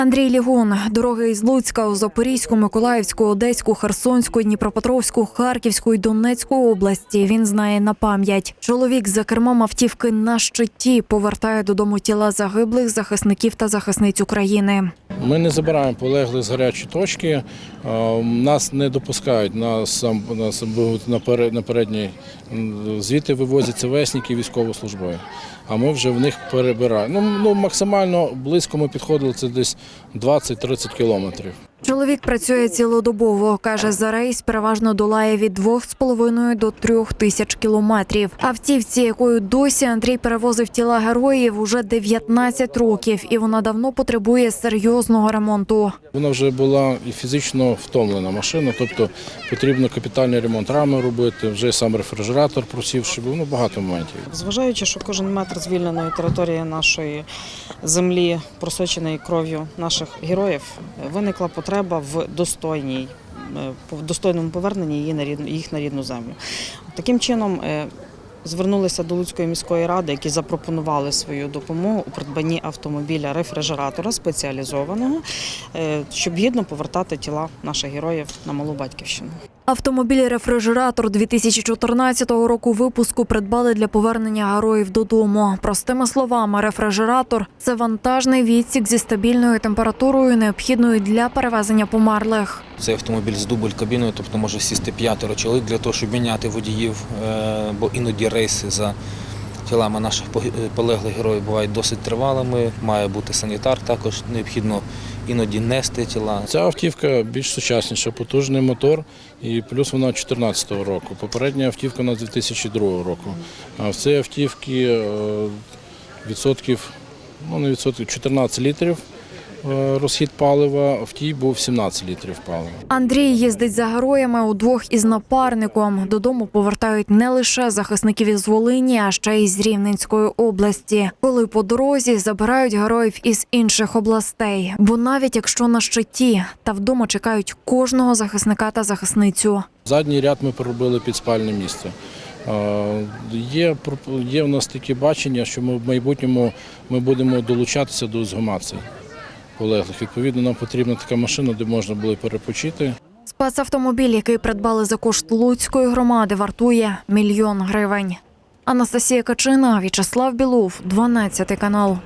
Андрій Лігун, дороги із Луцька у Запорізьку, Миколаївську, Одеську, Херсонську, Дніпропетровську, Харківську і Донецьку області. Він знає на пам'ять. Чоловік за кермом автівки на щиті повертає додому тіла загиблих захисників та захисниць України. Ми не забираємо полеглих з гарячої точки. Е, Нас не допускають на сам на, на, на передній. Звідти вивозяться весники військовослужбові. А ми вже в них перебираємо. Ну, ну максимально близько ми підходили це десь 20-30 кілометрів. Чоловік працює цілодобово. каже, за рейс переважно долає від 2,5 до 3 тисяч кілометрів. Автівці, якою досі Андрій перевозив тіла героїв, уже 19 років, і вона давно потребує серйозного ремонту. Вона вже була і фізично втомлена машина, тобто потрібно капітальний ремонт рами робити, вже сам рефрижератор просівши, був ну, багато моментів. Зважаючи, що кожен метр звільненої території нашої землі, просоченої кров'ю наших героїв, виникла потреба в достойній, е, достойному поверненні їх на рідну землю. Таким чином. Звернулися до Луцької міської ради, які запропонували свою допомогу у придбанні автомобіля рефрижератора спеціалізованого, е, щоб гідно повертати тіла наших героїв на малу батьківщину. Автомобіль рефрижератор 2014 року випуску придбали для повернення героїв додому. Простими словами, рефрижератор це вантажний відсік зі стабільною температурою, необхідною для перевезення померлих. Цей автомобіль з дубль кабіною, тобто може сісти п'ятеро чоловік для того, щоб міняти водіїв, е, бо іноді рейси за тілами наших е, полеглих героїв бувають досить тривалими. Має бути санітар, також необхідно іноді нести тіла. Ця автівка більш сучасніша, потужний мотор, і плюс вона 2014 року. Попередня автівка у нас 2002 року. А в цій автівці е, відсотків, ну не відсотків, 14 літрів розхід палива, в тій був 17 літрів палива. Андрій їздить за героями удвох із напарником. Додому повертають не лише захисників із Волині, а ще й з Рівненської області. Коли по дорозі забирають героїв із інших областей. Бо навіть якщо на щиті та вдома чекають кожного захисника та захисницю. Задній ряд ми проробили під спальне місце. Е, Є, є в нас таке бачення, що ми в майбутньому ми будемо долучатися до згумації полеглих. Відповідно, нам потрібна така машина, де можна було перепочити. Спецавтомобіль, який придбали за кошт Луцької громади, вартує мільйон гривень. Анастасія Качина, В'ячеслав Білов, 12 канал.